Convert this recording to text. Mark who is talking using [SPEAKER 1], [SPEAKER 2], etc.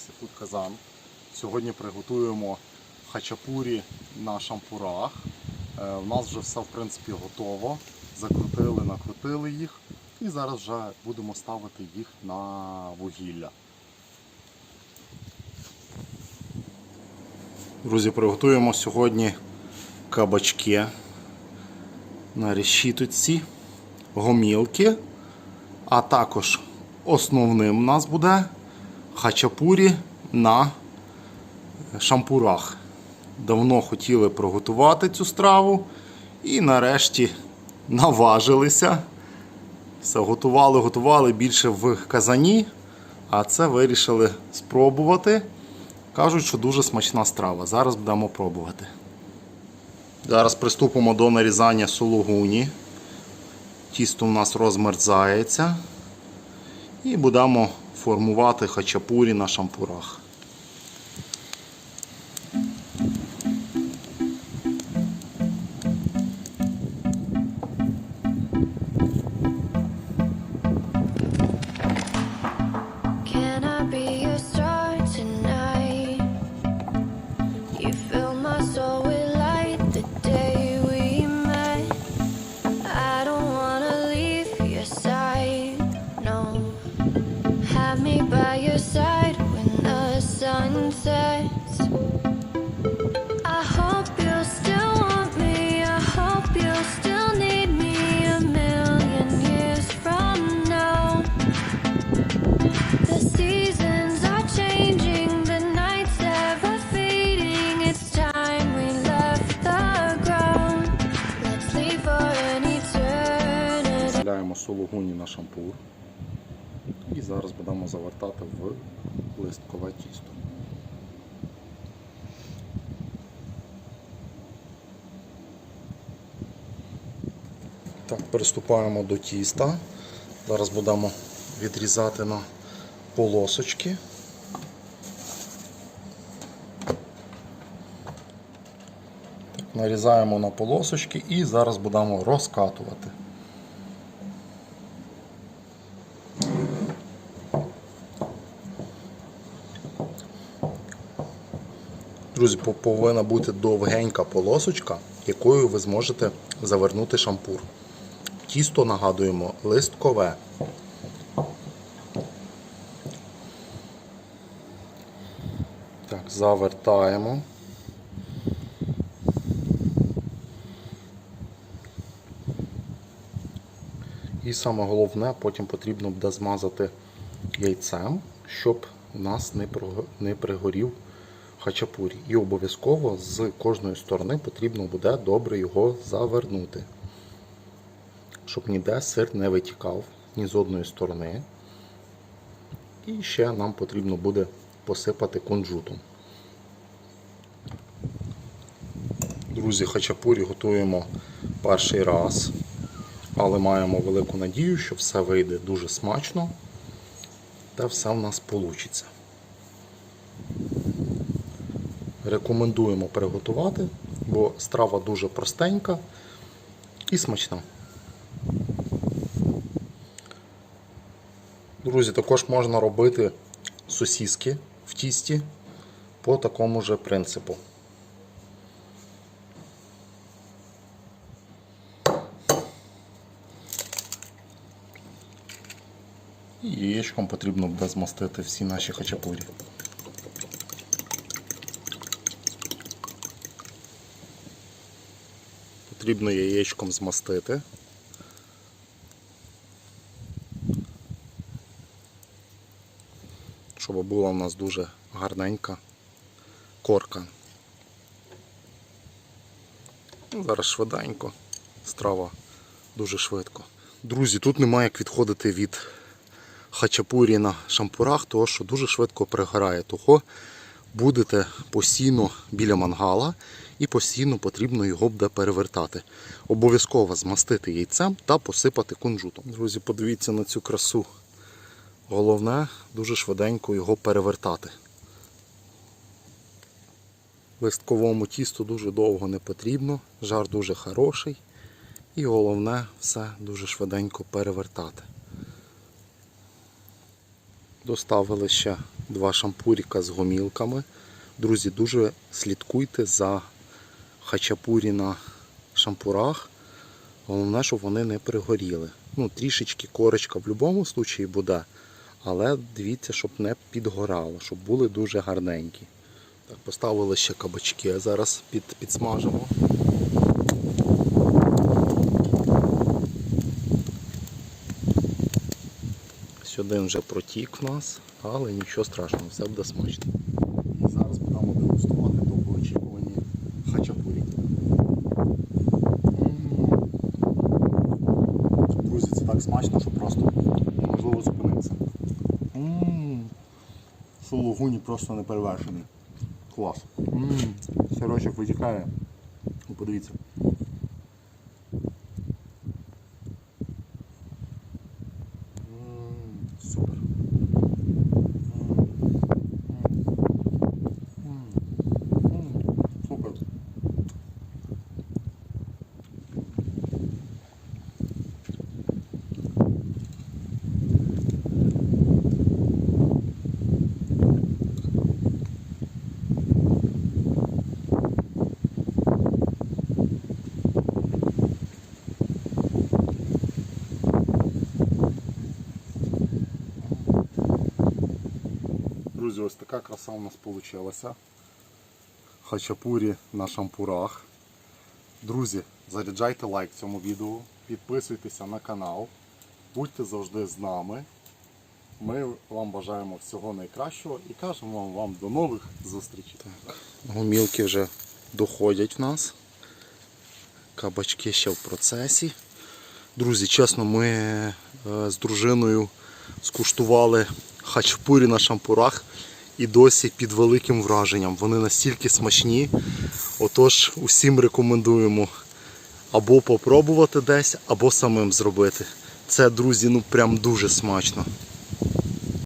[SPEAKER 1] Максифуд Казан. Сьогодні приготуємо хачапурі на шампурах. Е, У нас вже все в принципі готово. Закрутили, накрутили їх і зараз вже будемо ставити їх на вугілля. Друзі, приготуємо сьогодні кабачки на решіточці, гомілки, а також основним у нас буде хачапурі на шампурах. Давно хотіли приготувати цю страву і нарешті наважилися. Все, готували, готували більше в казані, а це вирішили спробувати. Кажуть, що дуже смачна страва. Зараз будемо пробувати. Зараз приступимо до нарізання сулугуні. Тісто у нас розмерзається. І будемо формувати хачапурі на шампурах.
[SPEAKER 2] Eternity.
[SPEAKER 1] Вставляємо сулугуні на шампур. І зараз будемо завертати в листкове тісто. Так, приступаємо до тіста. Зараз будемо відрізати на полосочки. Нарізаємо на полосочки і зараз будемо розкатувати. Друзі, повинна бути довгенька полосочка, якою ви зможете завернути шампур. Тісто нагадуємо листкове. Так, завертаємо. І саме головне, потім потрібно буде змазати яйцем, щоб у нас не пригорів хачапурі. І обов'язково з кожної сторони потрібно буде добре його завернути, щоб ніде сир не витікав ні з одної сторони. І ще нам потрібно буде посипати кунжутом. Друзі, хачапурі готуємо перший раз, але маємо велику надію, що все вийде дуже смачно та все в нас вийде. Рекомендуємо приготувати, бо страва дуже простенька і смачна. Друзі, також можна робити сосіски в тісті по такому же принципу. І яєчком потрібно буде змастити всі наші хачапурі. Потрібно яєчком змастити. Щоб була у нас дуже гарненька корка. Ну, Зараз швиденько, страва дуже швидко. Друзі, тут немає як відходити від хачапурі на шампурах, тому що дуже швидко пригорає. Того будете постійно біля мангала і постійно потрібно його буде перевертати. Обов'язково змастити яйцем та посипати кунжутом. Друзі, подивіться на цю красу. Головне дуже швиденько його перевертати. Листковому тісту дуже довго не потрібно, жар дуже хороший. І головне все дуже швиденько перевертати. Доставили ще два шампуріка з гомілками. Друзі, дуже слідкуйте за хачапурі на шампурах. Головне, щоб вони не пригоріли. Ну, трішечки корочка в будь-якому випадку буде, але дивіться, щоб не підгорало, щоб були дуже гарненькі. Так, поставили ще кабачки, зараз під, підсмажимо. Сюди вже протік в нас, але нічого страшного, все буде смачно. І зараз будемо дегустувати довгоочікувані хачапурі. Друзі, це так смачно, що просто можливо зупинитися. Сулугуні просто не перевершений. Клас. Сирочок витікає. Подивіться. Друзі, ось така краса у нас вийшла. Хачапурі на шампурах. Друзі, заряджайте лайк цьому відео, підписуйтеся на канал, будьте завжди з нами. Ми вам бажаємо всього найкращого і кажемо вам, вам до нових зустрічей. Так, гомілки вже доходять в нас. Кабачки ще в процесі. Друзі, чесно, ми е, з дружиною скуштували хачапурі на шампурах і досі під великим враженням. Вони настільки смачні. Отож, усім рекомендуємо або попробувати десь, або самим зробити. Це, друзі, ну прям дуже смачно.